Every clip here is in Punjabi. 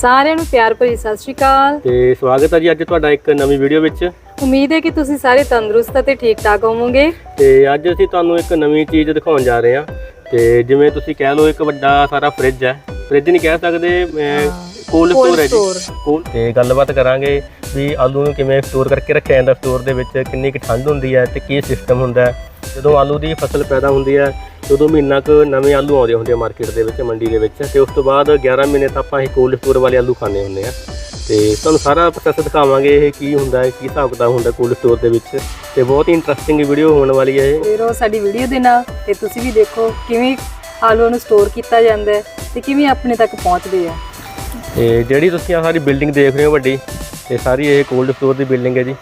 ਸਾਰਿਆਂ ਨੂੰ ਪਿਆਰ ਭਰੀ ਸਤਿ ਸ਼੍ਰੀ ਅਕਾਲ। ਤੇ ਸਵਾਗਤ ਹੈ ਜੀ ਅੱਜ ਤੁਹਾਡਾ ਇੱਕ ਨਵੀਂ ਵੀਡੀਓ ਵਿੱਚ। ਉਮੀਦ ਹੈ ਕਿ ਤੁਸੀਂ ਸਾਰੇ ਤੰਦਰੁਸਤ ਅਤੇ ਠੀਕ ਠਾਕ ਹੋਵੋਗੇ। ਤੇ ਅੱਜ ਅਸੀਂ ਤੁਹਾਨੂੰ ਇੱਕ ਨਵੀਂ ਚੀਜ਼ ਦਿਖਾਉਣ ਜਾ ਰਹੇ ਹਾਂ। ਤੇ ਜਿਵੇਂ ਤੁਸੀਂ ਕਹਿ ਲਓ ਇੱਕ ਵੱਡਾ ਸਾਰਾ ਫ੍ਰਿਜ ਹੈ। ਫ੍ਰਿਜ ਨਹੀਂ ਕਹਿ ਸਕਦੇ ਕੋਲਡ ਸਟੋਰ ਹੈ ਜੀ। ਕੋਲ ਤੇ ਗੱਲਬਾਤ ਕਰਾਂਗੇ ਵੀ ਆਲੂ ਨੂੰ ਕਿਵੇਂ ਸਟੋਰ ਕਰਕੇ ਰੱਖਿਆ ਜਾਂਦਾ। ਸਟੋਰ ਦੇ ਵਿੱਚ ਕਿੰਨੀ ਕੁ ਠੰਡ ਹੁੰਦੀ ਹੈ ਤੇ ਕੀ ਸਿਸਟਮ ਹੁੰਦਾ ਹੈ। ਜਦੋਂ ਆਲੂ ਦੀ ਫਸਲ ਪੈਦਾ ਹੁੰਦੀ ਹੈ ਉਦੋਂ ਮਹੀਨਾ ਕੁ ਨਵੇਂ ਆਲੂ ਆਉਂਦੇ ਹੁੰਦੇ ਆ ਮਾਰਕੀਟ ਦੇ ਵਿੱਚ ਮੰਡੀ ਦੇ ਵਿੱਚ ਤੇ ਉਸ ਤੋਂ ਬਾਅਦ 11 ਮਹੀਨੇ ਤਾਂ ਆਪਾਂ ਇਹ ਕੋਲਡ ਸਟੋਰ ਵਾਲੇ ਆਲੂ ਖਾਣੇ ਹੁੰਦੇ ਆ। ਤੇ ਤੁਹਾਨੂੰ ਸਾਰਾ ਪ੍ਰੋਸੈਸ ਦਿਖਾਵਾਂਗੇ ਇਹ ਕੀ ਹੁੰਦਾ ਹੈ ਕੀ ਹਿਸਾਬ ਕਿਤਾਬ ਹੁੰਦਾ ਕੋਲਡ ਸਟੋਰ ਦੇ ਵਿੱਚ। ਤੇ ਬਹੁਤ ਹੀ ਇੰਟਰਸਟਿੰਗ ਵੀਡੀਓ ਹੋਣ ਵਾਲੀ ਹੈ ਇਹ। ਤੇ ਰੋ ਸਾਡੀ ਵੀਡੀਓ ਦੇ ਨਾਲ ਤੇ ਤੁਸੀਂ ਵੀ ਦੇਖੋ ਕਿਵੇਂ ਆਲੂਆਂ ਨੂੰ ਸਟੋਰ ਕੀਤਾ ਜਾਂਦਾ ਹੈ ਤੇ ਕਿਵੇਂ ਆਪਣੇ ਤੱਕ ਪਹੁੰਚਦੇ ਆ। ਤੇ ਜਿਹੜੀ ਤੁਸੀਂ ਆ ਸਾਰੀ ਬਿਲਡਿੰਗ ਦੇਖ ਰਹੇ ਹੋ ਵੱਡੀ ਤੇ ਸਾਰੀ ਇਹ ਕੋਲਡ ਸਟੋਰ ਦੀ ਬਿਲਡਿੰਗ ਹੈ ਜੀ।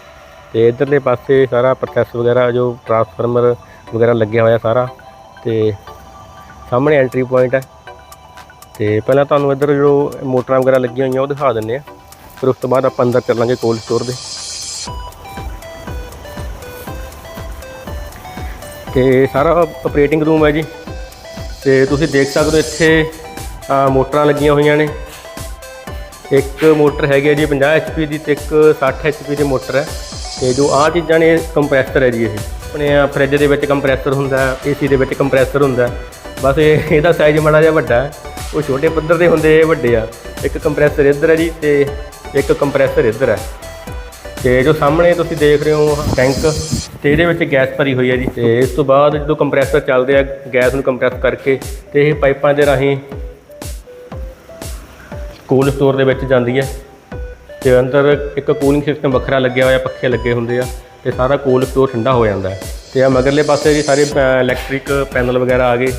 ਤੇ ਇਧਰਲੇ ਪਾਸੇ ਸਾਰਾ ਪ੍ਰੋਸੈਸ ਵਗੈਰਾ, ਜੋ ਟਰਾਂਸਫਾਰਮਰ ਵਗੈਰਾ ਲੱਗਿਆ ਹੋਇਆ ਸਾਰਾ, ਤੇ ਸਾਹਮਣੇ ਐਂਟਰੀ ਪੁਆਇੰਟ ਹੈ। ਤੇ ਪਹਿਲਾਂ ਤੁਹਾਨੂੰ ਇੱਧਰ ਜੋ ਮੋਟਰਾਂ ਵਗੈਰਾ ਲੱਗੀਆਂ ਹੋਈਆਂ ਉਹ ਦਿਖਾ ਦਿੰਨੇ ਆ ਫਿਰ ਉਸ ਤੋਂ ਬਾਅਦ ਆਪਾਂ ਅੰਦਰ ਚੱਲਾਂਗੇ ਕੋਲਡ ਸਟੋਰ ਦੇ। ਤੇ ਸਾਰਾ ਆਪਰੇਟਿੰਗ ਰੂਮ ਹੈ ਜੀ। ਤੇ ਤੁਸੀਂ ਦੇਖ ਸਕਦੇ ਹੋ ਇੱਥੇ ਮੋਟਰਾਂ ਲੱਗੀਆਂ ਹੋਈਆਂ ਨੇ। ਇੱਕ ਮੋਟਰ ਹੈਗੀ ਹੈ ਜੀ 50 HP ਦੀ ਤੇ ਇੱਕ 60 HP ਦੀ ਮੋਟਰ ਹੈ। ਤੇ ਜੋ ਆਹ ਚੀਜ਼ਾਂ ਨੇ ਕੰਪਰੈਸਰ ਹੈ ਜੀ ਇਹ। ਆਪਣੇ ਫ੍ਰਿਜ ਦੇ ਵਿੱਚ ਕੰਪਰੈਸਰ ਹੁੰਦਾ ਹੈ ਏਸੀ ਦੇ ਵਿੱਚ ਕੰਪਰੈਸਰ ਹੁੰਦਾ। ਬਸ ਇਹ, ਇਹਦਾ ਸਾਈਜ਼ ਮਾੜਾ ਜਿਹਾ ਵੱਡਾ ਹੈ। ਉਹ ਛੋਟੇ ਪੱਧਰ ਦੇ ਹੁੰਦੇ, ਇਹ ਵੱਡੇ ਆ। ਇੱਕ ਕੰਪਰੈਸਰ ਇੱਧਰ ਹੈ ਜੀ ਤੇ ਇੱਕ ਕੰਪਰੈਸਰ ਇੱਧਰ ਹੈ। ਤੇ ਜੋ ਸਾਹਮਣੇ ਤੁਸੀਂ ਦੇਖ ਰਹੇ ਹੋ ਟੈਂਕ ਤੇ ਇਹਦੇ ਵਿੱਚ ਗੈਸ ਭਰੀ ਹੋਈ ਹੈ ਜੀ। ਤੇ ਇਸ ਤੋਂ ਬਾਅਦ ਜਦੋਂ ਕੰਪਰੈਸਰ ਚੱਲਦੇ ਆ, ਗੈਸ ਨੂੰ ਕੰਪਰੈਸ ਕਰਕੇ ਤੇ ਇਹ ਪਾਈਪਾਂ ਦੇ ਰਾਹੀਂ ਕੋਲਡ ਸਟੋਰ ਦੇ ਵਿੱਚ ਜਾਂਦੀ ਹੈ। ਤੇ ਅੰਦਰ ਇੱਕ ਕੂਲਿੰਗ ਸਿਸਟਮ ਵੱਖਰਾ ਲੱਗਿਆ ਹੋਇਆ, ਪੱਖੇ ਲੱਗੇ ਹੁੰਦੇ ਆ ਤੇ ਸਾਰਾ ਕੋਲਡ ਸਟੋਰ ਠੰਡਾ ਹੋ ਜਾਂਦਾ ਹੈ। ਤੇ ਆ ਮਗਰਲੇ ਪਾਸੇ ਜੀ ਸਾਰੇ ਇਲੈਕਟ੍ਰਿਕ ਪੈਨਲ ਵਗੈਰਾ ਆ ਗਏ।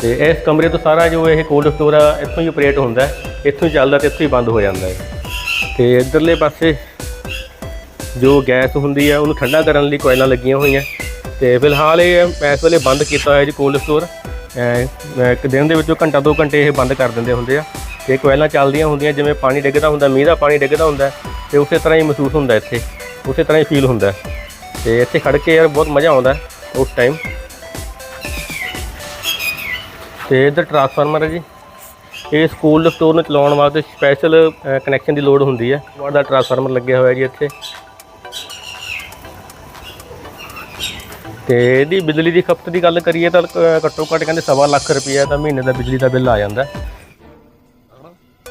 ਤੇ ਇਸ ਕਮਰੇ ਤੋਂ ਸਾਰਾ ਜੋ ਇਹ ਕੋਲਡ ਸਟੋਰ ਆ, ਇੱਥੋਂ ਹੀ ਆਪਰੇਟ ਹੁੰਦਾ ਹੈ। ਇੱਥੋਂ ਹੀ ਚੱਲਦਾ ਤੇ ਇੱਥੋਂ ਹੀ ਬੰਦ ਹੋ ਜਾਂਦਾ ਹੈ। ਤੇ ਇਧਰਲੇ ਪਾਸੇ ਜੋ ਗੈਸ ਹੁੰਦੀ ਹੈ ਉਹਨੂੰ ਠੰਡਾ ਕਰਨ ਲਈ ਕੋਇਲਾਂ ਲੱਗੀਆਂ ਹੋਈਆਂ। ਤੇ ਫਿਲਹਾਲ ਇਹ ਇਸ ਵੇਲੇ ਬੰਦ ਕੀਤਾ ਹੋਇਆ ਜੀ ਕੋਲਡ ਸਟੋਰ ਇੱਕ ਦਿਨ ਦੇ ਵਿੱਚੋਂ ਘੰਟਾ ਦੋ ਘੰਟੇ ਇਹ ਬੰਦ ਕਰ ਦਿੰਦੇ ਹੁੰਦੇ ਆ। ਤੇ ਕੋਇਲਾਂ ਚੱਲਦੀਆਂ ਹੁੰਦੀਆਂ, ਜਿਵੇਂ ਪਾਣੀ ਡਿੱਗਦਾ ਹੁੰਦਾ, ਮੀਂਹ ਦਾ ਪਾਣੀ ਡਿੱਗਦਾ ਹੁੰਦਾ, ਤੇ ਉਸੇ ਤਰ੍ਹਾਂ ਹੀ ਮਹਿਸੂਸ ਹੁੰਦਾ ਇੱਥੇ। ਉਸੇ ਤਰ੍ਹਾਂ ਹੀ ਫੀਲ ਹੁੰਦਾ। ਤੇ ਇੱਥੇ ਖੜ ਕੇ ਯਾਰ ਬਹੁਤ ਮਜ਼ਾ ਆਉਂਦਾ ਉਸ ਟਾਈਮ ਤੇ ਇੱਧਰ ਟਰਾਂਸਫਾਰਮਰ ਹੈ ਜੀ। ਇਹ ਸਕੂਲ ਸਟੋਰ ਨੂੰ ਚਲਾਉਣ ਵਾਸਤੇ ਸਪੈਸ਼ਲ ਕਨੈਕਸ਼ਨ ਦੀ ਲੋੜ ਹੁੰਦੀ ਹੈ। ਵਾਟ ਦਾ ਟਰਾਂਸਫਾਰਮਰ ਲੱਗਿਆ ਹੋਇਆ ਜੀ ਇੱਥੇ। ਤੇ ਇਹਦੀ ਬਿਜਲੀ ਦੀ ਖਪਤ ਦੀ ਗੱਲ ਕਰੀਏ ਤਾਂ ਕ- ਘੱਟੋ ਘੱਟ ਕਹਿੰਦੇ ਸਵਾ ਲੱਖ ਰੁਪਈਆ ਤਾਂ ਮਹੀਨੇ ਦਾ ਬਿਜਲੀ ਦਾ ਬਿੱਲ ਆ ਜਾਂਦਾ।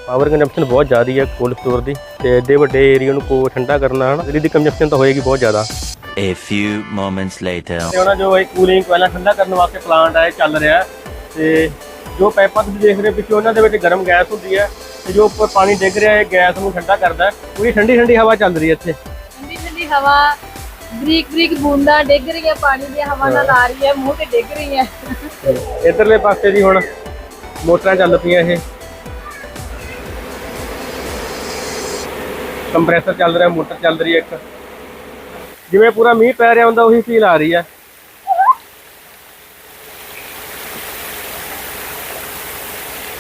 ਪਾਵਰ ਕੰਜ਼ੰਪਸ਼ਨ ਬਹੁਤ ਜ਼ਿਆਦਾ ਹੈ ਕੋਲਡ ਸਟੋਰ ਦੀ ਤੇ ਐਡੇ ਵੱਡੇ ਏਰੀਆ ਨੂੰ ਕੋ ਠੰਡਾ ਕਰਨਾ ਹਨ ਬਿਜਲੀ ਦੀ ਕੰਜ਼ੰਪਸ਼ਨ ਤਾਂ ਹੋਏਗੀ ਬਹੁਤ ਜ਼ਿਆਦਾ। A few moments later. ਤੇ ਉਹਨਾਂ ਜੋ ਇੱਕ ਕੂਲਿੰਗ ਕੋਇਲਾ ਠੰਡਾ ਕਰਨ ਵਾਸਤੇ ਪਲਾਂਟ ਹੈ ਇਹ ਚੱਲ ਰਿਹਾ ਤੇ ਜੋ ਪਾਈਪਾਂ ਤੁਸੀਂ ਦੇਖ ਰਹੇ ਪਿੱਛੇ ਉਹਨਾਂ ਦੇ ਵਿੱਚ ਗਰਮ ਗੈਸ ਹੁੰਦੀ ਹੈ ਤੇ ਜੋ ਉੱਪਰ ਪਾਣੀ ਡਿੱਗ ਰਿਹਾ ਹੈ ਗੈਸ ਨੂੰ ਠੰਡਾ ਕਰਦਾ ਪੂਰੀ ਠੰਡੀ ਠੰਡੀ ਹਵਾ ਚੱਲ ਰਹੀ ਹੈ ਇੱਥੇ। ਠੰਡੀ ਠੰਡੀ ਹਵਾ ਬਰੀਕ ਬਰੀਕ ਬੂੰਦਾਂ ਡਿੱਗ ਰਹੀਆਂ ਪਾਣੀ ਦੀ ਹਵਾ ਨਾਲ ਆ ਰਹੀ ਹੈ ਮੂੰਹ ਤੇ ਡਿੱਗ ਰਹੀਆਂ। ਇਧਰਲੇ ਪਾਸੇ ਦੀ ਹੁਣ ਮੋਟਰਾਂ ਚੱਲ ਪਈਆਂ ਇਹ। ਕੰਪਰੈਸਰ ਚੱਲ ਰਿਹਾ ਮੋਟਰ ਚੱਲ ਰਹੀ ਹੈ ਇੱਕ। ਜਿਵੇਂ ਪੂਰਾ ਮੀਂਹ ਪੈ ਰਿਹਾ ਹੁੰਦਾ ਉਹੀ ਫੀਲ ਆ ਰਹੀ ਹੈ।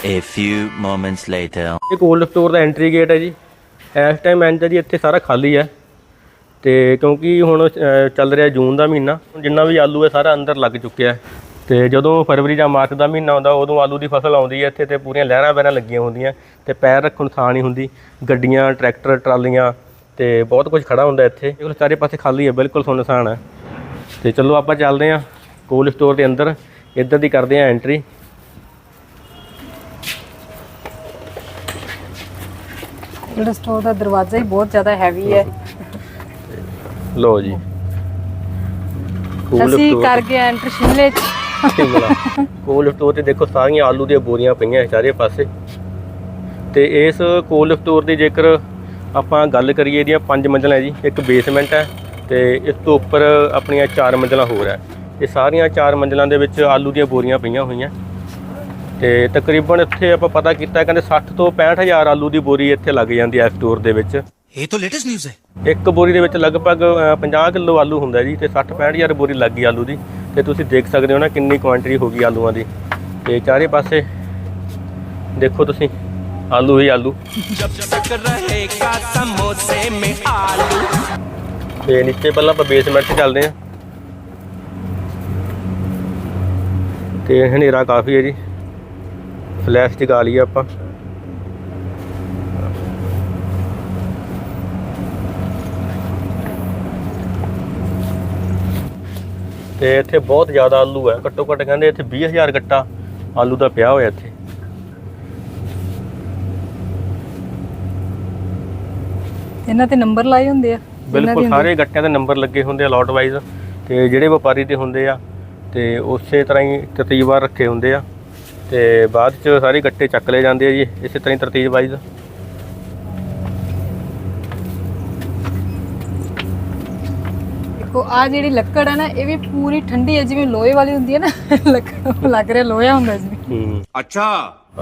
A few moments later. ਇਹ ਕੋਲਡ ਸਟੋਰ ਦਾ ਐਂਟਰੀ ਗੇਟ ਹੈ ਜੀ। ਇਸ ਟਾਈਮ ਹੈ ਜੀ ਇੱਥੇ ਸਾਰਾ ਖਾਲੀ ਹੈ। ਤੇ ਕਿਉਂਕਿ ਹੁਣ ਚੱਲ ਰਿਹਾ ਜੂਨ ਦਾ ਮਹੀਨਾ। ਜਿੰਨਾ ਵੀ ਆਲੂ ਹੈ ਸਾਰਾ ਅੰਦਰ ਲੱਗ ਚੁੱਕਿਆ ਹੈ। ਤੇ ਜਦੋਂ ਫਰਵਰੀ ਜਾਂ ਮਾਰਚ ਦਾ ਮਹੀਨਾ ਆਉਂਦਾ ਉਦੋਂ ਆਲੂ ਦੀ ਫਸਲ ਆਉਂਦੀ ਹੈ ਇੱਥੇ ਤੇ ਪੂਰੀਆਂ ਲਹਿਰਾਂ ਬਹਿਰਾਂ ਲੱਗੀਆਂ ਹੁੰਦੀਆਂ ਤੇ ਪੈਰ ਰੱਖਣ ਨੂੰ ਥਾਂ ਨਹੀਂ ਹੁੰਦੀ। ਗੱਡੀਆਂ ਟਰੈਕਟਰ ਟਰਾਲੀਆਂ ਤੇ ਬਹੁਤ ਕੁਝ ਖੜਾ ਹੁੰਦਾ ਇੱਥੇ। ਇਹ ਚਾਰੇ ਪਾਸੇ ਖਾਲੀ ਹੈ ਬਿਲਕੁਲ ਸੁੰਨਸਾਨ ਹੈ। ਤੇ ਚਲੋ ਆਪਾਂ ਚੱਲਦੇ ਹਾਂ ਕੋਲਡ ਸਟੋਰ ਦੇ ਅੰਦਰ। ਇੱਧਰ ਦੀ ਕਰਦੇ ਹਾਂ ਐਂਟਰੀ ਜਿਹੜਾ ਸਟੋਰ ਦਾ ਦਰਵਾਜ਼ਾ ਹੀ ਬਹੁਤ ਜ਼ਿਆਦਾ ਹੈਵੀ ਹੈ। ਲਓ ਜੀ। ਅਸੀਂ ਕਰ ਗਏ ਐਂਟਰ ਸ਼ਿਮਲੇ ਚ। ਸ਼ਿਮਲਾ ਕੋਲ ਸਟੋਰ ਤੇ ਦੇਖੋ ਸਾਰੀਆਂ ਆਲੂ ਦੀਆਂ ਬੋਰੀਆਂ ਪਈਆਂ ਚਾਰੇ ਪਾਸੇ। ਤੇ ਇਸ ਕੋਲ ਸਟੋਰ ਦੀ ਜੇਕਰ ਆਪਾਂ ਗੱਲ ਕਰੀਏ ਇਹਦੀਆਂ ਪੰਜ ਮੰਜ਼ਲਾਂ ਜੀ ਇੱਕ ਬੇਸਮੈਂਟ ਹੈ ਤੇ ਇਸ ਤੋਂ ਉੱਪਰ ਆਪਣੀਆਂ ਚਾਰ ਮੰਜ਼ਲਾਂ ਹੋਰ ਹੈ। ਇਹ ਸਾਰੀਆਂ ਚਾਰ ਮੰਜ਼ਲਾਂ ਦੇ ਵਿੱਚ ਆਲੂ ਦੀਆਂ ਬੋਰੀਆਂ ਪਈਆਂ ਹੋਈਆਂ। ਤੇ ਤਕਰੀਬਨ ਇੱਥੇ ਆਪਾਂ ਪਤਾ ਕੀਤਾ ਕਹਿੰਦੇ 60 ਤੋਂ 65000 ਆਲੂ ਦੀ ਬੋਰੀ ਇੱਥੇ ਲੱਗ ਜਾਂਦੀ ਹੈ ਸਟੋਰ ਦੇ ਵਿੱਚ। ਇਹ ਤੋਂ ਲੇਟੈਸਟ ਨਿਊਜ਼ ਹੈ। ਇੱਕ ਬੋਰੀ ਦੇ ਵਿੱਚ ਲਗਭਗ 50 ਕਿਲੋ ਆਲੂ ਹੁੰਦਾ ਜੀ ਤੇ 60 65000 ਬੋਰੀ ਲੱਗੀ ਆਲੂ ਦੀ। ਤੇ ਤੁਸੀਂ ਦੇਖ ਸਕਦੇ ਹੋ ਨਾ ਕਿੰਨੀ ਕੁਆਂਟਿਟੀ ਹੋ ਗਈ ਆਲੂਆਂ ਦੀ। ਤੇ ਚਾਰੇ ਪਾਸੇ ਦੇਖੋ ਤੁਸੀਂ ਆਲੂ ਹੀ ਆਲੂ। ਤੇ ਨੀਚੇ ਪਹਿਲਾਂ ਆਪਾਂ ਬੇਸਮੈਂਟ ਚੱਲਦੇ ਆ ਤੇ ਹਨੇਰਾ ਕਾਫੀ ਹੈ ਜੀ। ਫਲੈਸ਼ ਜਗਾ ਲਈ ਆਪਾਂ। ਤੇ ਇੱਥੇ ਬਹੁਤ ਜ਼ਿਆਦਾ ਆਲੂ ਹੈ। ਘੱਟੋ ਘੱਟ ਕਹਿੰਦੇ ਇੱਥੇ 20000 ਗੱਟਾ ਆਲੂ ਦਾ ਪਿਆ ਹੋਇਆ ਇੱਥੇ। ਇਹਨਾਂ ਤੇ ਨੰਬਰ ਲਾਏ ਹੁੰਦੇ ਆ? ਬਿਲਕੁਲ ਸਾਰੇ ਗੱਟਿਆਂ ਦੇ ਨੰਬਰ ਲੱਗੇ ਹੁੰਦੇ ਆ ਲੋਟ ਵਾਈਜ਼ ਤੇ ਜਿਹੜੇ ਵਪਾਰੀ ਦੇ ਹੁੰਦੇ ਆ ਤੇ ਉਸੇ ਤਰ੍ਹਾਂ ਹੀ ਤਰਤੀਬਵਾਰ ਰੱਖੇ ਹੁੰਦੇ ਆ। ਤੇ ਬਾਅਦ ਚ ਸਾਰੇ ਗੱਟੇ ਚੱਕ ਲਏ ਜਾਂਦੇ ਆ ਜੀ ਇਸੇ ਤਰ੍ਹਾਂ ਹੀ ਤਰਤੀਬ ਵਾਈਜ਼ ਦੇਖੋ ਆ ਜਿਹੜੀ ਲੱਕੜ ਹੈ ਨਾ ਇਹ ਵੀ ਪੂਰੀ ਠੰਡੀ ਹੈ ਜਿਵੇਂ ਲੋਹੇ ਵਾਲੀ ਹੁੰਦੀ ਹੈ ਨਾ ਲੱਕੜ ਲੱਗ ਰਿਹਾ ਲੋਹਾ ਹੁੰਦਾ ਜਿਵੇਂ। ਅੱਛਾ।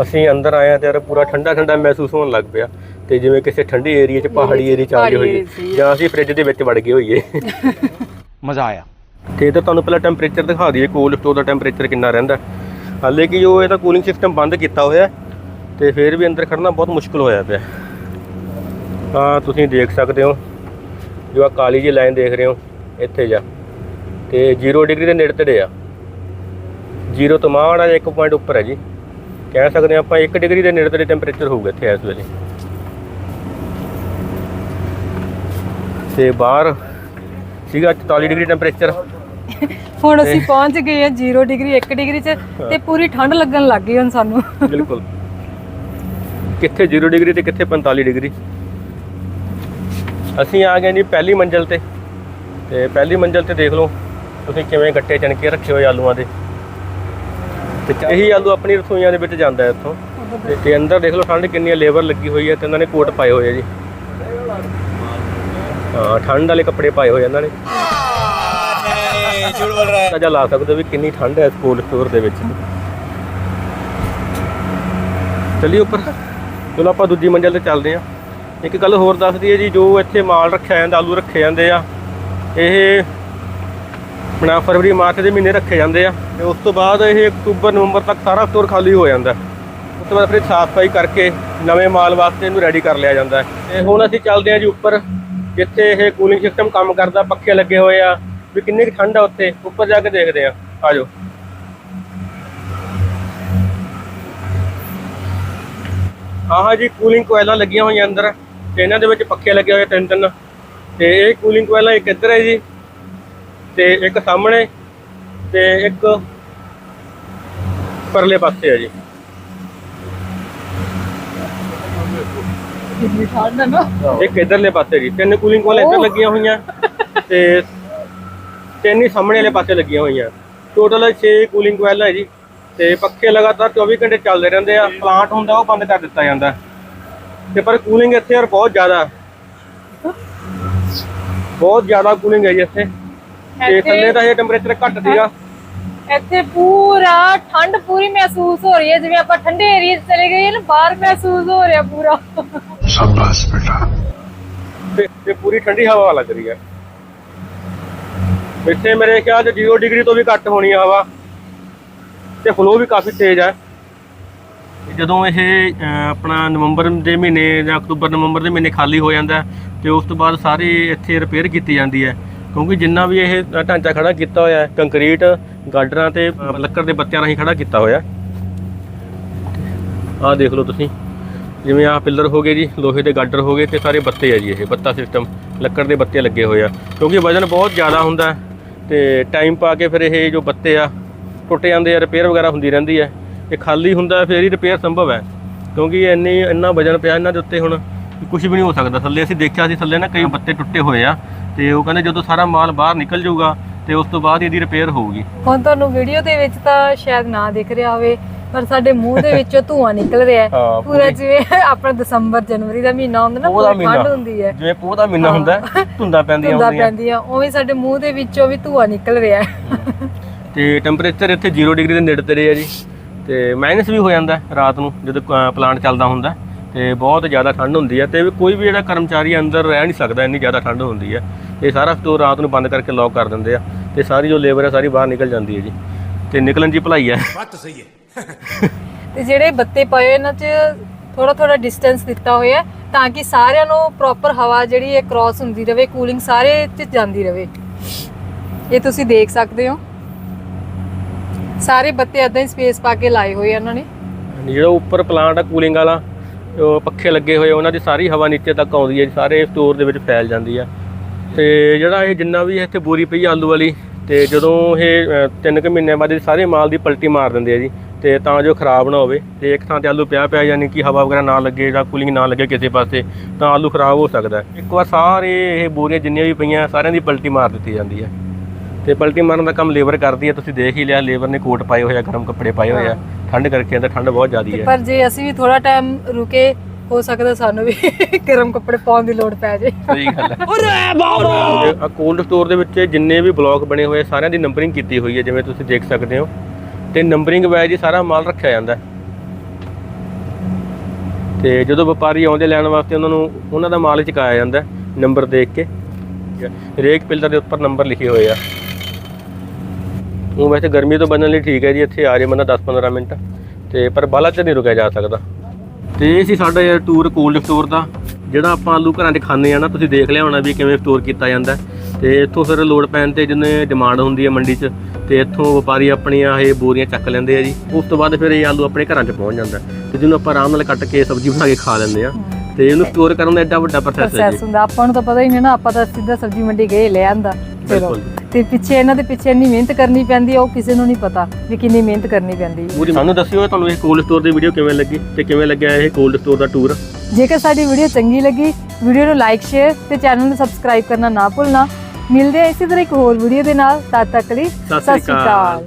ਅਸੀਂ ਅੰਦਰ ਆਏ ਆ ਤੇ ਯਾਰ ਪੂਰਾ ਠੰਡਾ ਠੰਡਾ ਮਹਿਸੂਸ ਹੋਣ ਲੱਗ ਪਿਆ ਤੇ ਜਿਵੇਂ ਕਿਸੇ ਠੰਡੀ ਏਰੀਆ 'ਚ ਪਹਾੜੀ ਏਰੀਆ 'ਚ ਆ ਗਏ ਹੋਈਏ ਜਾਂ ਅਸੀਂ ਫ੍ਰਿਜ ਦੇ ਵਿੱਚ ਵੜ ਗਏ ਹੋਈਏ। ਮਜ਼ਾ ਆਇਆ। ਤੇ ਇਹ ਤਾਂ ਤੁਹਾਨੂੰ ਪਹਿਲਾਂ ਟੈਂਪਰੇਚਰ ਦਿਖਾ ਦਈਏ ਕੋਲ ਸਟੋਰ ਦਾ ਟੈਂਪਰੇਚਰ ਕਿੰਨਾ ਰਹਿੰਦਾ। ਹਾਲੇ ਕਿ ਜੋ ਇਹਦਾ ਕੂਲਿੰਗ ਸਿਸਟਮ ਬੰਦ ਕੀਤਾ ਹੋਇਆ ਤੇ ਫਿਰ ਵੀ ਅੰਦਰ ਖੜਨਾ ਬਹੁਤ ਮੁਸ਼ਕਲ ਹੋਇਆ ਪਿਆ। ਆ ਤੁਸੀਂ ਦੇਖ ਸਕਦੇ ਹੋ ਜੋ ਆ ਕਾਲੀ ਜੀ ਲਾਈਨ ਦੇਖ ਰਹੇ ਹੋ। ਇੱਥੇ ਜਾ। ਤੇ 0 ਡਿਗਰੀ ਦੇ ਨੇੜੇ ਤੇੜੇ ਆ। 0 ਤੋਂ ਮਾੜਾ ਜਿਹਾ 1 ਪੁਆਇੰਟ ਉੱਪਰ ਹੈ ਜੀ। ਕਹਿ ਸਕਦੇ ਆਪਾਂ 1 ਡਿਗਰੀ ਦੇ ਨੇੜੇ ਤੇੜੇ ਟੈਂਪਰੇਚਰ ਹੋਊਗਾ ਇੱਥੇ ਇਸ ਵੇਲੇ। ਤੇ ਬਾਹਰ ਸੀਗਾ 44 ਡਿਗਰੀ ਟੈਂਪਰੇਚਰ ਹੁਣ ਅਸੀਂ ਪਹੁੰਚ ਗਏ ਆ 0 ਡਿਗਰੀ 1 ਡਿਗਰੀ 'ਚ ਤੇ ਪੂਰੀ ਠੰਡ ਲੱਗਣ ਲੱਗ ਗਈ ਹੁਣ ਸਾਨੂੰ। ਬਿਲਕੁਲ। ਕਿੱਥੇ 0 ਡਿਗਰੀ ਤੇ ਕਿੱਥੇ 45 ਡਿਗਰੀ। ਅਸੀਂ ਆ ਗਏ ਜੀ ਪਹਿਲੀ ਮੰਜ਼ਲ ਤੇ। ਤੇ ਪਹਿਲੀ ਮੰਜ਼ਲ ਤੇ ਦੇਖ ਲਓ, ਤੁਸੀਂ ਕਿਵੇਂ ਗੱਟੇ ਚਣਕੇ ਰੱਖੇ ਹੋਏ ਆਲੂਆਂ ਦੇ। ਤੇ ਇਹੀ ਆਲੂ ਆਪਣੀ ਰਸੋਈਆਂ ਦੇ ਵਿੱਚ ਜਾਂਦਾ ਹੈ ਇੱਥੋਂ। ਤੇ- ਅੰਦਰ ਦੇਖ ਲਓ, ਠੰਡ ਕਿੰਨੀ ਹੈ, ਲੇਬਰ ਲੱਗੀ ਹੋਈ ਹੈ ਤੇ ਇਹਨਾਂ ਨੇ ਕੋਟ ਪਾਏ ਹੋਏ ਆ ਜੀ। ਹਾਂ, ਠੰਡ ਵਾਲੇ ਕੱਪੜੇ ਪਾਏ ਹੋਏ ਇਹਨਾਂ ਨੇ। ਅੰਦਾਜ਼ਾ ਲਾ ਸਕਦੇ ਹੋ ਵੀ ਕਿੰਨੀ ਠੰਡ ਹੈ ਇਸ ਕੋਲਡ ਸਟੋਰ ਦੇ ਵਿੱਚ। ਚੱਲੀਏ ਉੱਪਰ। ਚਲੋ ਆਪਾਂ ਦੂਜੀ ਮੰਜ਼ਲ ਤੇ ਚੱਲਦੇ ਹਾਂ। ਇੱਕ ਗੱਲ ਹੋਰ ਦੱਸਦੀ ਹੈ ਜੀ, ਜੋ ਇੱਥੇ ਮਾਲ ਰੱਖਿਆ ਜਾਂਦਾ, ਆਲੂ ਰੱਖੇ ਜਾਂਦੇ ਆ ਇਹ ਆਪਣਾ ਫਰਵਰੀ ਮਾਰਚ ਦੇ ਮਹੀਨੇ ਰੱਖੇ ਜਾਂਦੇ ਆ ਤੇ ਉਸ ਤੋਂ ਬਾਅਦ ਇਹ ਅਕਤੂਬਰ, ਨਵੰਬਰ ਤੱਕ ਸਾਰਾ ਸਟੋਰ ਖਾਲੀ ਹੋ ਜਾਂਦਾ। ਉਸ ਤੋਂ ਬਾਅਦ ਫਿਰ ਸਾਫ਼ ਸਫ਼ਾਈ ਕਰਕੇ ਨਵੇਂ ਮਾਲ ਵਾਸਤੇ ਇਹਨੂੰ ਰੈਡੀ ਕਰ ਲਿਆ ਜਾਂਦਾ ਹੈ। ਤੇ ਹੁਣ ਅਸੀਂ ਚੱਲਦੇ ਹਾਂ ਜੀ ਉੱਪਰ, ਜਿੱਥੇ ਇਹ ਕੂਲਿੰਗ ਸਿਸਟਮ ਕੰਮ ਕਰਦਾ, ਪੱਖੇ ਲੱਗੇ ਹੋਏ ਆ, ਵੀ ਕਿੰਨੀ ਕੁ ਠੰਡ ਆ ਉੱਥੇ, ਉੱਪਰ ਜਾ ਕੇ ਦੇਖਦੇ ਆ ਆਜੋ ਹਾਂ ਜੀ ਕੂਲਿੰਗ ਕੋਇਲਾਂ ਲੱਗੀਆਂ ਹੋਈਆਂ ਅੰਦਰ, ਤੇ ਇਹਨਾਂ ਦੇ ਵਿੱਚ ਪੱਖੇ ਲੱਗੇ ਹੋਏ ਤਿੰਨ ਤਿੰਨ। ਤੇ ਇਹ ਕੂਲਿੰਗ ਕੋਇਲਾਂ ਇੱਕ ਇੱਧਰ ਹੈ ਜੀ ਤੇ ਇੱਕ ਸਾਹਮਣੇ ਤੇ ਇੱਕ ਪਰਲੇ ਪਾਸੇ ਹੈ ਜੀ। ਕਿੰਨੀ ਠੰਡ ਹੈ ਨਾ। ਇੱਕ ਇਧਰਲੇ ਪਾਸੇ ਜੀ ਤਿੰਨ ਕੂਲਿੰਗ ਕੋਇਲਾਂ ਇੱਧਰ ਲੱਗੀਆਂ ਹੋਈਆਂ ਤੇ ਤਿੰਨ ਹੀ ਸਾਹਮਣੇ ਵਾਲੇ ਪਾਸੇ ਲੱਗੀਆਂ ਹੋਈਆਂ। ਟੋਟਲ 6 ਕੂਲਿੰਗ ਕੋਇਲਾਂ ਹੈ ਜੀ ਤੇ ਪੱਖੇ ਲਗਾਤਾਰ 24 ਘੰਟੇ ਚੱਲਦੇ ਰਹਿੰਦੇ ਆ ਪਲਾਂਟ ਹੁੰਦਾ ਉਹ ਬੰਦ ਕਰ ਦਿੱਤਾ ਜਾਂਦਾ। ਤੇ ਪਰ ਕੂਲਿੰਗ ਇੱਥੇ ਯਾਰ ਬਹੁਤ ਜ਼ਿਆਦਾ। ਬਹੁਤ ਜ਼ਿਆਦਾ ਕੂਲਿੰਗ ਹੈ ਜੀ ਇੱਥੇ। ਤੇ ਥੱਲੇ ਤਾਂ ਇਹ ਟੈਂਪਰੇਚਰ ਘੱਟ ਸੀਗਾ। ਇੱਥੇ ਪੂਰਾ ਠੰਡ ਪੂਰੀ ਮਹਿਸੂਸ ਹੋ ਰਹੀ ਹੈ। ਜਿਵੇਂ ਆਪਾਂ ਠੰਡੇ ਏਰੀਆ 'ਚ ਚਲੇ ਗਏ ਨਾ ਬਾਹਰ ਮਹਿਸੂਸ ਹੋ ਰਿਹਾ ਪੂਰਾ। ਤੇ ਤੇ ਪੂਰੀ ਠੰਡੀ ਹਵਾ ਲੱਗ ਰਹੀ ਹੈ। ਇੱਥੇ ਮੇਰੇ ਖਿਆਲ 'ਚ 0 ਡਿਗਰੀ ਤੋਂ ਵੀ ਘੱਟ ਹੋਣੀ ਹਵਾ। ਤੇ ਫਲੋ ਵੀ ਕਾਫੀ ਤੇਜ਼ ਹੈ। ਜਦੋਂ ਇਹ ਆਪਣਾ ਨਵੰਬਰ ਦੇ ਮਹੀਨੇ ਜਾਂ ਅਕਤੂਬਰ ਨਵੰਬਰ ਦੇ ਮਹੀਨੇ ਖਾਲੀ ਹੋ ਜਾਂਦਾ ਹੈ, ਤੇ ਉਸ ਤੋਂ ਬਾਅਦ ਸਾਰੀ ਇੱਥੇ ਰਿਪੇਅਰ ਕੀਤੀ ਜਾਂਦੀ ਹੈ। ਕਿਉਂਕਿ ਜਿੰਨਾ ਵੀ ਇਹ ਢਾਂਚਾ ਖੜਾ ਕੀਤਾ ਹੋਇਆ ਹੈ ਕੰਕਰੀਟ ਗਾਡਰਾਂ ਤੇ ਲੱਕੜ ਦੇ ਬੱਤਿਆਂ ਰਾਹੀਂ ਖੜਾ ਕੀਤਾ ਹੋਇਆ ਆਹ ਦੇਖ ਲਓ ਤੁਸੀਂ ਜਿਵੇਂ ਆਹ ਪਿੱਲਰ ਹੋ ਗਏ ਜੀ ਲੋਹੇ ਦੇ ਗਾਡਰ ਹੋ ਗਏ ਤੇ ਸਾਰੇ ਬੱਤੇ ਆ ਜੀ ਇਹ ਬੱਤਾ ਸਿਸਟਮ ਲੱਕੜ ਦੇ ਬੱਤੇ ਲੱਗੇ ਹੋਏ ਆ। ਕਿਉਂਕਿ ਵਜ਼ਨ ਬਹੁਤ ਜ਼ਿਆਦਾ ਹੁੰਦਾ ਹੈ ਤੇ ਟਾਈਮ ਪਾ ਕੇ ਫਿਰ ਇਹ ਜੋ ਬੱਤੇ ਆ ਟੁੱਟ ਜਾਂਦੇ ਆ ਰਿਪੇਅਰ ਵਗੈਰਾ ਹੁੰਦੀ ਰਹਿੰਦੀ ਹੈ। ਇਹ ਖਾਲੀ ਹੁੰਦਾ ਫਿਰ ਹੀ ਰਿਪੇਅਰ ਸੰਭਵ ਹੈ। ਕਿਉਂਕਿ ਇਹ ਇੰਨੀ ਇੰਨਾ ਵਜ਼ਨ ਪਿਆ ਇਹਨਾਂ ਦੇ ਉੱਤੇ ਹੁਣ ਕੁਝ ਵੀ ਨਹੀਂ ਹੋ ਸਕਦਾ। ਥੱਲੇ ਅਸੀਂ ਦੇਖਿਆ ਸੀ ਥੱਲੇ ਨਾ ਕਈ ਬੱਤੇ ਟੁੱਟੇ ਹੋਏ ਆ ਤੇ ਉਹ ਕਹਿੰਦੇ ਜਦੋਂ ਸਾਰਾ ਮਾਲ ਬਾਹਰ ਨਿਕਲ ਜਾਊਗਾ ਤੇ ਉਸ ਤੋਂ ਬਾਅਦ ਇਹਦੀ ਰਿਪੇਅਰ ਹੋਊਗੀ। ਹੁਣ ਤੁਹਾਨੂੰ ਵੀਡੀਓ ਦੇ ਵਿੱਚ ਤਾਂ ਸ਼ਾਇਦ ਨਾ ਦਿਖ ਰਿਹਾ ਹੋਵੇ ਪਰ ਸਾਡੇ ਮੂੰਹ ਦੇ ਵਿੱਚੋਂ ਧੂਆਂ ਨਿਕਲ ਰਿਹਾ ਹੈ। ਹਾਂ, ਪੂਰਾ ਜਿਵੇਂ ਆਪਣਾ ਦਸੰਬਰ ਜਨਵਰੀ ਦਾ ਮਹੀਨਾ ਹੁੰਦਾ ਨਾ ਪੂਰੀ ਠੰਡ। ਹੁੰਦੀ ਹੈ। ਜਿਵੇਂ ਪੋਹ ਦਾ ਮਹੀਨਾ ਹੁੰਦਾ ਹੈ, ਧੁੰਦਾਂ ਪੈਂਦੀਆਂ ਧੁੰਦਾਂ ਹੁੰਦੀਆਂ ਪੈਂਦੀਆਂ ਉਵੇਂ ਸਾਡੇ ਮੂੰਹ ਦੇ ਵਿੱਚੋਂ ਵੀ ਧੂਆਂ ਨਿਕਲ ਰਿਹਾ ਹੈ। ਤੇ ਟੈਂਪਰੇਚਰ ਇੱਥੇ 0 ਡਿਗਰੀ ਦੇ ਨੇੜੇ ਤੇੜੇ ਹੈ ਜੀ। ਤੇ ਮਾਈਨਸ ਵੀ ਹੋ ਜਾਂਦਾ ਹੈ ਰਾਤ ਨੂੰ ਜਦੋਂ ਪਲਾਂਟ ਚੱਲਦਾ ਹੁੰਦਾ ਹੈ ਤੇ ਬਹੁਤ ਜ਼ਿਆਦਾ ਠੰਡ ਹੁੰਦੀ ਹੈ ਤੇ ਕੋਈ ਵੀ ਜਿਹੜਾ ਕਰਮਚਾਰੀ ਅੰਦਰ ਰਹਿ ਨਹੀਂ ਸਕਦਾ ਇੰਨੀ ਜ਼ਿਆਦਾ ਠੰਡ ਹੁੰਦੀ ਹੈ। ਤੇ ਸਾਰਾ ਸਟੋਰ ਰਾਤ ਨੂੰ ਬੰਦ ਕਰਕੇ ਲੌਕ ਕਰ ਦਿੰਦੇ ਆ ਤੇ ਸਾਰੀ ਜੋ ਲੇਬਰ ਹੈ ਸਾਰੀ ਬਾਹਰ ਨਿਕਲ ਜਾਂਦੀ ਹੈ ਜੀ। ਤੇ ਨਿਕਲਣ ਦੀ ਭਲਾਈ ਹੈ। ਤੇ ਜਿਹੜੇ ਬੱਤੇ ਪਏ ਹੋਏ ਇਹਨਾਂ 'ਚ ਥੋੜਾ ਥੋੜਾ ਡਿਸਟੈਂਸ ਦਿੱਤਾ ਹੋਇਆ ਹੈ ਤਾਂ ਕਿ ਸਾਰਿਆਂ ਨੂੰ ਪ੍ਰੋਪਰ ਹਵਾ ਜਿਹੜੀ ਹੈ ਕ੍ਰਾਸ ਹੁੰਦੀ ਰਵੇ ਕੂਲਿੰਗ ਸਾਰੇ 'ਚ ਜਾਂਦੀ ਰਵੇ। ਇਹ ਤੁਸੀਂ ਦੇਖ ਸਕਦੇ ਹੋ। ਸਾਰੇ ਬੱਤੇ ਏਦਾਂ ਹੀ ਸਪੇਸ ਪਾ ਕੇ ਲਾਏ ਹੋਏ ਆ ਉਹਨਾਂ ਨੇ। ਜਿਹੜਾ ਉੱਪਰ ਪਲਾਂਟ ਆ ਕੂਲਿੰਗ ਵਾਲਾ ਉਹ ਪੱਖੇ ਲੱਗੇ ਹੋਏ ਉਹਨਾਂ ਦੀ ਸਾਰੀ ਹਵਾ ਨੀਚੇ ਤੱਕ ਆਉਂਦੀ ਹੈ ਜੀ, ਸਾਰੇ ਸਟੋਰ ਦੇ ਵਿੱਚ ਫੈਲ ਜਾਂਦੀ ਆ। ਤੇ ਜਿਹੜਾ ਇਹ ਜਿੰਨਾ ਵੀ ਇੱਥੇ ਬੋਰੀ ਪਈ ਆਲੂ ਵਾਲੀ ਤੇ ਜਦੋਂ ਇਹ 3 ਕੁ ਮਹੀਨਿਆਂ ਬਾਅਦ ਸਾਰੇ ਮਾਲ ਦੀ ਪਲਟੀ ਮਾਰ ਦਿੰਦੇ ਆ ਜੀ ਤੇ ਤਾਂ ਜੋ ਖਰਾਬ ਨਾ ਹੋਵੇ ਤੇ ਇੱਕ ਥਾਂ ਤੇ ਆਲੂ ਪਿਆ ਪਿਆ ਯਾਨੀ ਕਿ ਹਵਾ ਵਗੈਰਾ ਨਾ ਲੱਗੇ ਜਾਂ ਕੂਲਿੰਗ ਨਾ ਲੱਗੇ ਕਿਸੇ ਪਾਸੇ ਤਾਂ ਆਲੂ ਖਰਾਬ ਹੋ ਸਕਦਾ ਇੱਕ ਵਾਰ ਸਾਰੇ ਇਹ ਬੋਰੀਆਂ ਜਿੰਨੀਆਂ ਵੀ ਪਈਆਂ ਸਾਰਿਆਂ ਦੀ ਪਲਟੀ ਮਾਰ ਦਿੱਤੀ ਜਾਂਦੀ ਹੈ ਤੇ ਪਲਟੀ ਮਾਰਨ ਦਾ ਕੰਮ ਲੇਬਰ ਕਰਦੀ ਹੈ ਤੁਸੀਂ ਦੇਖ ਹੀ ਲਿਆ ਲੇਬਰ ਨੇ ਕੋਟ ਪਾਏ ਹੋਏ ਆ ਗਰਮ ਕੱਪੜੇ ਪਾਏ ਹੋਏ ਆ ਠੰਡ ਕਰਕੇ ਅੰਦਰ ਠੰਡ ਬਹੁਤ ਜ਼ਿਆਦੀ ਤੇ ਹੈ। ਪਰ ਜੇ ਅਸੀਂ ਵੀ ਥੋੜਾ ਟਾਈਮ ਰੁਕੇ ਹੋ ਸਕਦਾ ਸਾਨੂੰ ਵੀ ਗਰਮ ਕੱਪੜੇ ਪਾਉਣ ਦੀ ਲੋੜ ਪੈ ਜੇ। ਸਹੀ ਗੱਲ ਹੈ। ਆ ਕੋਲਡ ਸਟੋਰ ਦੇ ਵਿੱਚ ਜਿੰਨੇ ਵੀ ਬਲੌਕ ਬਣੇ ਹੋਏ ਸਾਰਿਆਂ ਦੀ ਨੰਬਰਿੰਗ ਕੀਤੀ ਹੋਈ ਹੈ ਜਿਵੇਂ ਤੁਸੀਂ ਦੇਖ ਸਕਦੇ ਹੋ। ਤੇ ਨੰਬਰਿੰਗ ਵਾਈਜ਼ ਹੀ ਸਾਰਾ ਮਾਲ ਰੱਖਿਆ ਜਾਂਦਾ। ਤੇ ਜਦੋਂ ਵਪਾਰੀ ਆਉਂਦੇ ਲੈਣ ਵਾਸਤੇ ਉਹਨਾਂ ਨੂੰ ਉਹਨਾਂ ਦਾ ਮਾਲ ਚੁਕਾਇਆ ਜਾਂਦਾ ਨੰਬਰ ਦੇਖ ਕੇ। ਹਰੇਕ ਪਿਲਰ ਦੇ ਉੱਪਰ ਨੰਬਰ ਲਿਖੇ ਹੋਏ ਆ। ਉਹ ਵੈਸੇ ਗਰਮੀ ਤੋਂ ਬਚਣ ਲਈ ਠੀਕ ਹੈ ਜੀ ਇੱਥੇ ਆ ਜੇ ਬੰਦਾ 10-15 ਮਿੰਟ। ਤੇ ਪਰ ਬਾਲਾ ਚ ਨਹੀਂ ਰੁਕਿਆ ਜਾ ਸਕਦਾ। ਤੇ ਇਹ ਸੀ ਸਾਡਾ ਯਾਰ ਟੂਰ ਕੋਲਡ ਸਟੋਰ ਦਾ। ਜਿਹੜਾ ਆਪਾਂ ਆਲੂ ਘਰਾਂ 'ਚ ਖਾਂਦੇ ਆ ਨਾ ਤੁਸੀਂ ਦੇਖ ਲਿਆ ਹੋਣਾ ਵੀ ਕਿਵੇਂ ਸਟੋਰ ਕੀਤਾ ਜਾਂਦਾ। ਤੇ ਇੱਥੋਂ ਫਿਰ ਲੋਡ ਪੈਣ ਤੇ ਜਿੰਨੇ ਡਿਮਾਂਡ ਹੁੰਦੀ ਹੈ ਮੰਡੀ 'ਚ ਤੇ ਇੱਥੋਂ ਵਪਾਰੀ ਆਪਣੀਆਂ ਇਹ ਬੋਰੀਆਂ ਚੱਕ ਲੈਂਦੇ ਆ ਜੀ। ਉਸ ਤੋਂ ਬਾਅਦ ਫਿਰ ਇਹ ਆਲੂ ਆਪਣੇ ਘਰਾਂ 'ਚ ਪਹੁੰਚ ਜਾਂਦਾ। ਤੇ ਜਿਹਨੂੰ ਆਪਾਂ ਆਰਾਮ ਨਾਲ ਕੱਟ ਕੇ ਸਬਜ਼ੀ ਬਣਾ ਕੇ ਖਾ ਲੈਂਦੇ ਆ ਤੇ ਇਹਨੂੰ ਸਟੋਰ ਕਰਨ ਦਾ ਐਡਾ ਵੱਡਾ ਪ੍ਰੋਸੈਸ ਹੈ ਪ੍ਰੋਸੈਸ ਜੀ ਹੁੰਦਾ। ਆਪਾਂ ਨੂੰ ਤਾਂ ਪਤਾ ਹੀ ਨਹੀਂ ਨਾ ਆਪਾਂ ਤਾਂ ਸਿੱਧਾ ਸਬਜ਼ੀ ਮੰਡੀ ਗਏ ਲੈ ਆਂਦਾ। ਬਿਲਕੁਲ। ਤੇ ਪਿੱਛੇ ਇਹਨਾਂ ਦੇ ਪਿੱਛੇ ਇੰਨੀ ਮਿਹਨਤ ਕਰਨੀ ਪੈਂਦੀ ਹੈ ਉਹ ਕਿਸੇ ਨੂੰ ਨਹੀਂ ਪਤਾ ਵੀ ਕਿੰਨੀ ਮਿਹਨਤ ਕਰਨੀ ਪੈਂਦੀ ਹੈ ਪੂਰੀ ਸਾਨੂੰ ਦੱਸਿਓ ਤੁਹਾਨੂੰ ਇਹ ਕੋਲਡ ਸਟੋਰ ਦੀ ਵੀਡੀਓ ਕਿਵੇਂ ਲੱਗੀ ਤੇ ਕਿਵੇਂ ਲੱਗਿਆ ਇਹ ਕੋਲਡ ਸਟੋਰ ਦਾ ਟੂਰ ਜੇਕਰ ਸਾਡੀ ਵੀਡੀਓ ਚੰਗੀ ਲੱਗੀ ਵੀਡੀਓ ਨੂੰ ਲਾਈਕ ਸ਼ੇਅਰ ਤੇ ਚੈਨਲ ਨੂੰ ਸਬਸਕ੍ਰਾਈਬ ਕਰਨਾ ਨਾ ਭੁੱਲਣਾ। ਮਿਲਦੇ ਆ ਇਸੇ ਤਰ੍ਹਾਂ ਇੱਕ ਹੋਰ ਵੀਡੀਓ ਦੇ ਨਾਲ ਤਦ ਤੱਕ ਲਈ ਸਤਿ ਸ੍ਰੀ ਅਕਾਲ।